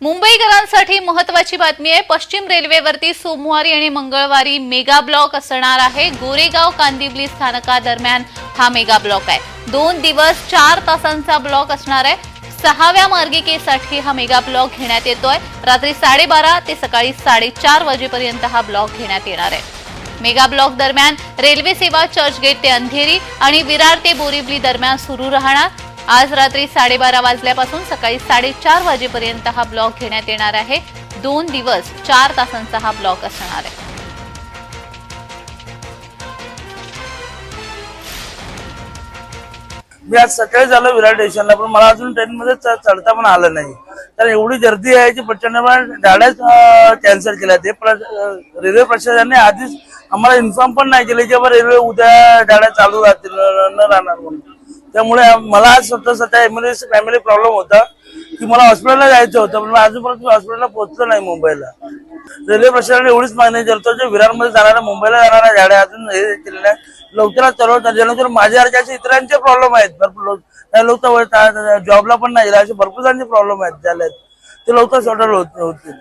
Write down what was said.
मुंबईकरांसाठी महत्वाची बातमी आहे. पश्चिम रेल्वेवरती सोमवारी आणि मंगळवारी मेगा ब्लॉक असणार आहे. गोरेगाव कांदिवली स्थानकादरम्यान हा मेगा ब्लॉक आहे. दोन दिवस चार तासांचा ब्लॉक असणार आहे. सहाव्या मार्गिकेसाठी हा मेगा ब्लॉक घेण्यात येतोय. रात्री साडेबारा ते सकाळी साडेचार वाजेपर्यंत हा ब्लॉक घेण्यात येणार आहे. मेगा ब्लॉक दरम्यान रेल्वे सेवा चर्चगेट ते अंधेरी आणि विरार ते बोरिवली दरम्यान सुरू राहणार. आज रात्री साडेबारा वाजल्यापासून सकाळी साडेचार वाजेपर्यंत हा ब्लॉक घेण्यात येणार आहे. दोन दिवस चार तासांचा हा ब्लॉक असणार आहे. मी आज सकाळी झालो विरार स्टेशनला पण मला अजून ट्रेनमध्ये मध्ये चढता पण आलं नाही. तर एवढी गर्दी आहे की प्रचंड गाड्याच कॅन्सल केल्या. ते रेल्वे प्रशासनाने आधीच आम्हाला इन्फॉर्म पण नाही केले की बाबा रेल्वे उद्या गाड्या चालू राहतील न राहणार म्हणून. त्यामुळे मला आज स्वतः स्वतः एमर्जन्सी फॅमिली प्रॉब्लेम होता. की मला हॉस्पिटलला जायचं होतं पण अजूनपर्यंत हॉस्पिटलला पोहोचलो नाही मुंबईला. रेल्वे प्रशासनाने एवढीच मागणी करतो जे विरारमध्ये जाणाऱ्या मुंबईला जाणाऱ्या गाड्या अजून हे केलेल्या नाही लवकरात चालवतात जेणेकरून माझ्या सारख्या इतरांचे प्रॉब्लेम आहेत. भरपूर लोक काही लोक जॉबला पण नाही गेले असे भरपूर जणांचे प्रॉब्लेम आहेत झाले ते लवकर सॉर्ट होतील.